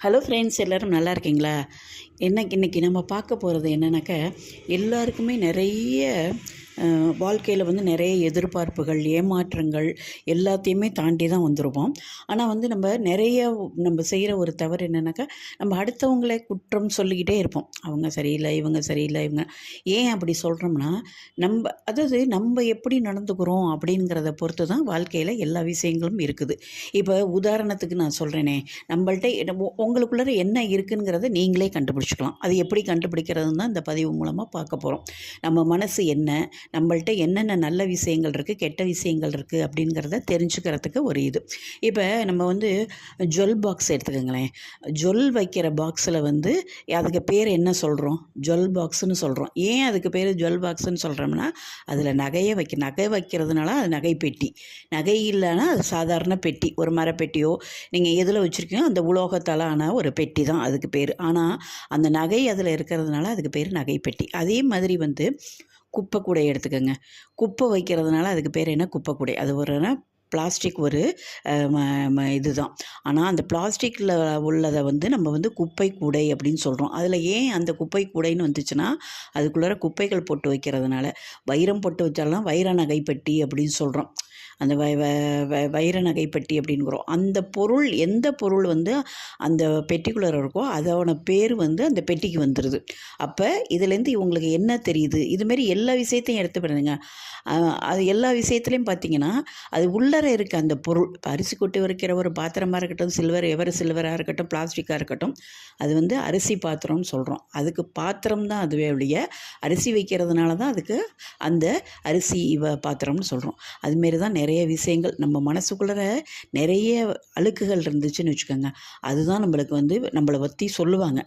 Hello friends எல்லோரும் நல்லா இருக்கீங்களா? என்ன இன்றைக்கி நம்ம பார்க்க போகிறது என்னென்னாக்கா எல்லாருக்குமே நிறைய வாழ்க்கையில் வந்து நிறைய எதிர்பார்ப்புகள் ஏமாற்றங்கள் எல்லாத்தையுமே தாண்டி தான் வந்துருவோம். ஆனால் வந்து நம்ம நிறைய நம்ம செய்கிற ஒரு தவறு என்னென்னாக்கா நம்ம அடுத்தவங்களே குற்றம் சொல்லிக்கிட்டே இருப்போம். அவங்க சரியில்லை இவங்க சரியில்லை இவங்க ஏன் அப்படி சொல்கிறோம்னா நம்ம அதாவது நம்ம எப்படி நடந்துக்கிறோம் அப்படிங்கிறத பொறுத்து தான் வாழ்க்கையில் எல்லா விஷயங்களும் இருக்குது. இப்போ உதாரணத்துக்கு நான் சொல்கிறேனே நம்மள்கிட்ட உங்களுக்குள்ளே என்ன இருக்குங்கிறத நீங்களே கண்டுபிடிச்சிக்கலாம். அது எப்படி கண்டுபிடிக்கிறதுன்னு தான் இந்த பதிவு மூலமாக பார்க்க போகிறோம் நம்ம மனசு என்ன நம்மள்ட்ட என்னென்ன நல்ல விஷயங்கள் இருக்குது கெட்ட விஷயங்கள் இருக்குது அப்படிங்கிறத தெரிஞ்சுக்கிறதுக்கு ஒரு இது. இப்போ நம்ம வந்து ஜுவல் பாக்ஸ் எடுத்துக்கோங்களேன். ஜுவல் வைக்கிற பாக்ஸில் வந்து அதுக்கு பேர் என்ன சொல்கிறோம் ஜுவல் பாக்ஸ்னு சொல்கிறோம் ஏன் அதுக்கு பேர் ஜுவல் பாக்ஸ்னு சொல்கிறோம்னா அதில் நகையை வைக்க நகை வைக்கிறதுனால அது நகை பெட்டி. நகை இல்லைன்னா அது சாதாரண பெட்டி. ஒரு மரப்பெட்டியோ நீங்கள் எதில் வச்சுருக்கீங்க அந்த உலோகத்தால் ஆன ஒரு பெட்டி தான் அதுக்கு பேர். ஆனால் அந்த நகை அதில் இருக்கிறதுனால அதுக்கு பேர் நகை பெட்டி. அதே மாதிரி வந்து குப்பை கூடை எடுத்துக்கோங்க. குப்பை வைக்கிறதுனால அதுக்கு பேர் என்ன? குப்பை கூடை. அது ஒரு பிளாஸ்டிக் ஒரு இது தான் ஆனால் அந்த பிளாஸ்டிக்கில் உள்ளதை வந்து நம்ம வந்து குப்பை கூடை அப்படின்னு சொல்கிறோம் அதில் ஏன் அந்த குப்பை கூடைன்னு வந்துச்சுன்னா அதுக்குள்ளார குப்பைகள் போட்டு வைக்கிறதுனால. வைரம் போட்டு வச்சாலும் வைர நகைப்பெட்டி அப்படின்னு சொல்கிறோம் அந்த வ வைர நகைப்பெட்டி அப்படின்னுக்கிறோம் அந்த பொருள் எந்த பொருள் வந்து அந்த பெட்டிக்குள்ளே இருக்கோ அதோட பேர் வந்து அந்த பெட்டிக்கு வந்துடுது அப்போ இதுலேருந்து இவங்களுக்கு என்ன தெரியுது? இதுமாரி எல்லா விஷயத்தையும் எடுத்து பண்ணுங்க அது எல்லா விஷயத்துலையும் பார்த்தீங்கன்னா அது உள்ளர இருக்க. அந்த பொருள் இப்போ அரிசி கொட்டி வைக்கிற ஒரு பாத்திரமாக இருக்கட்டும் சில்வர் எவர் சில்வராக இருக்கட்டும் பிளாஸ்டிக்காக இருக்கட்டும் அது வந்து அரிசி பாத்திரம்னு சொல்கிறோம் அதுக்கு பாத்திரம் தான் அதுவே ஒழிய அரிசி வைக்கிறதுனால தான் அதுக்கு அந்த அரிசி பாத்திரம்னு சொல்கிறோம் அதுமாரி தான் நிறைய விஷயங்கள். நம்ம மனசுக்குள்ளே நிறைய அழுக்குகள் இருந்துச்சுன்னு வச்சுக்கோங்க. அதுதான் நம்மளுக்கு வந்து நம்மளை பற்றி சொல்லுவாங்க.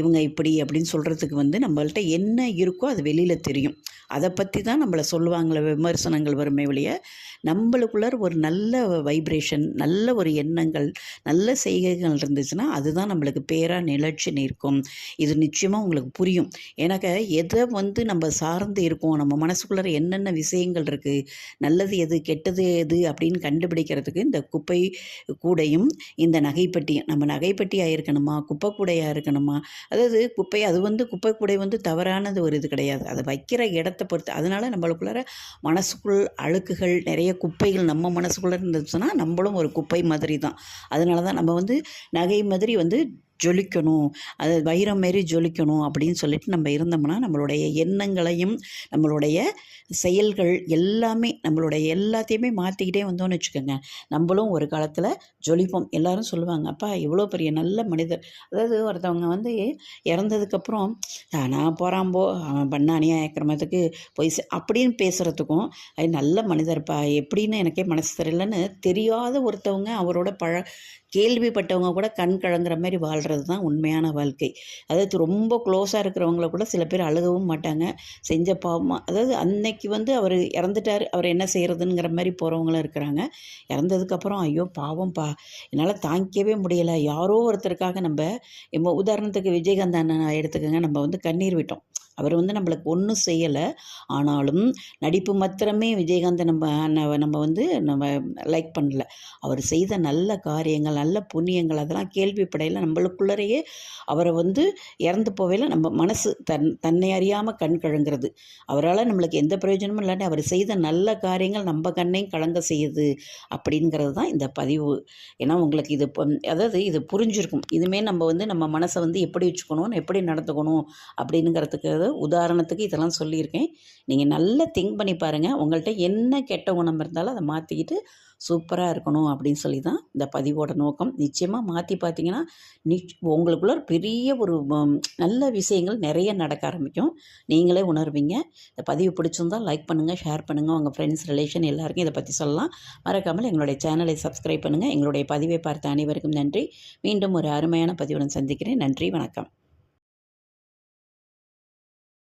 இவங்க இப்படி அப்படின்னு சொல்கிறதுக்கு வந்து நம்மள்கிட்ட என்ன இருக்கோ அது வெளியில் தெரியும். அதை பற்றி தான் நம்மளை சொல்லுவாங்களே விமர்சனங்கள் வருமே வழிய நம்மளுக்குள்ளார் ஒரு நல்ல வைப்ரேஷன் நல்ல ஒரு எண்ணங்கள் நல்ல செய்கைகள் இருந்துச்சுன்னா அதுதான் நம்மளுக்கு பேராக நிலச்சி நிற்கும். இது நிச்சயமாக உங்களுக்கு புரியும். எனக்கு எதை வந்து நம்ம சார்ந்து இருக்கோம் நம்ம மனசுக்குள்ளே என்னென்ன விஷயங்கள் இருக்குது நல்லது எது கெட்டது எது அப்படின்னு கண்டுபிடிக்கிறதுக்கு இந்த குப்பை கூடையும் இந்த நகைப்பட்டியும் நம்ம நகைப்பட்டியாக இருக்கணுமா குப்பை கூடையாக இருக்கணுமா? அதாவது குப்பை அது வந்து குப்பை கூடை வந்து தவறானது ஒரு இது கிடையாது. அதை வைக்கிற இடத்த பொறுத்து அதனால் நம்மளுக்குள்ளார மனசுக்குள் அழுக்குகள் நிறைய குப்பைகள் நம்ம மனசுக்குள்ளே இருந்துச்சுன்னா நம்மளும் ஒரு குப்பை மாதிரி தான் அதனால தான் நம்ம வந்து நகை மாதிரி வந்து ஜொலிக்கணும் அது வைரம் மாரி ஜொலிக்கணும் அப்படின்னு சொல்லிட்டு நம்ம இருந்தோம்னா நம்மளுடைய எண்ணங்களையும் நம்மளுடைய செயல்கள் எல்லாமே நம்மளுடைய எல்லாத்தையுமே மாற்றிக்கிட்டே வந்தோம்னு வச்சுக்கோங்க. நம்மளும் ஒரு காலத்தில் ஜொலிப்போம். எல்லாரும் சொல்லுவாங்க அப்பா இவ்வளோ பெரிய நல்ல மனிதர். அதாவது ஒருத்தவங்க வந்து இறந்ததுக்கப்புறம் நான் போகிறாம்போ அவன் பண்ணானியா ஏக்கிரமத்துக்கு போய் அப்படின்னு பேசுகிறதுக்கும் அது நல்ல மனிதர்ப்பா எப்படின்னு எனக்கே மனசு தெரியலன்னு தெரியாத ஒருத்தவங்க அவரோட பழ கேள்விப்பட்டவங்க கூட கண் கலங்குற மாதிரி வாழ்கிறது தான் உண்மையான வாழ்க்கை. அதாவது ரொம்ப க்ளோஸாக இருக்கிறவங்கள கூட சில பேர் அழுகவும் மாட்டாங்க. செஞ்ச பாவமாக அதாவது அன்னைக்கு வந்து அவர் இறந்துட்டார் அவர் என்ன செய்கிறதுங்கிற மாதிரி போகிறவங்களும் இருக்கிறாங்க. இறந்ததுக்கப்புறம் ஐயோ பாவம் பா என்னால் தாங்கிக்கவே முடியலை. யாரோ ஒருத்தருக்காக நம்ம இப்போ உதாரணத்துக்கு விஜயகாந்த் அண்ணன் எடுத்துக்கோங்க. நம்ம வந்து கண்ணீர் விட்டோம். அவர் வந்து நம்மளுக்கு ஒன்றும் செய்யலை. ஆனாலும் நடிப்பு மாத்திரமே விஜயகாந்த் நம்ம நம்ம வந்து நம்ம லைக் பண்ணல. அவர் செய்த நல்ல காரியங்கள் நல்ல புண்ணியங்கள் அதெல்லாம் கேள்விப்படையில் நம்மளுக்குள்ளரையே அவரை வந்து இறந்து போவையில் நம்ம மனசு தன் தன்னை அறியாமல் கண் கழுங்குறது அவரால் நம்மளுக்கு எந்த பிரயோஜனமும் இல்லாட்டி அவர் செய்த நல்ல காரியங்கள் நம்ம கண்ணையும் கலங்க செய்யுது அப்படிங்கிறது தான் இந்த பதிவு. ஏன்னா உங்களுக்கு இது அதாவது இது புரிஞ்சிருக்கும். இதுமே நம்ம வந்து நம்ம மனசை வந்து எப்படி வச்சுக்கணும் எப்படி நடந்துக்கணும் அப்படிங்கிறதுக்கு உதாரணத்துக்கு இதெல்லாம் சொல்லியிருக்கேன். நீங்கள் நல்லா திங்க் பண்ணி பாருங்கள் உங்கள்கிட்ட என்ன கெட்ட குணம் இருந்தாலும் அதை மாற்றிக்கிட்டு சூப்பராக இருக்கணும் அப்படின்னு சொல்லி தான் இந்த பதிவோட நோக்கம் நிச்சயமாக மாற்றி பார்த்தீங்கன்னா நிச் உங்களுக்குள்ள பெரிய ஒரு நல்ல விஷயங்கள் நிறைய நடக்க ஆரம்பிக்கும். நீங்களே உணர்வீங்க. இந்த பதிவு பிடிச்சிருந்தால் லைக் பண்ணுங்கள் ஷேர் பண்ணுங்கள் உங்கள் ஃப்ரெண்ட்ஸ் ரிலேஷன் எல்லாருக்கும் இதை பற்றி சொல்லலாம். மறக்காமல் எங்களுடைய சேனலை சப்ஸ்கிரைப் பண்ணுங்கள் எங்களுடைய பதிவை பார்த்த அனைவருக்கும் நன்றி. மீண்டும் ஒரு அருமையான பதிவுடன் சந்திக்கிறேன். நன்றி வணக்கம்.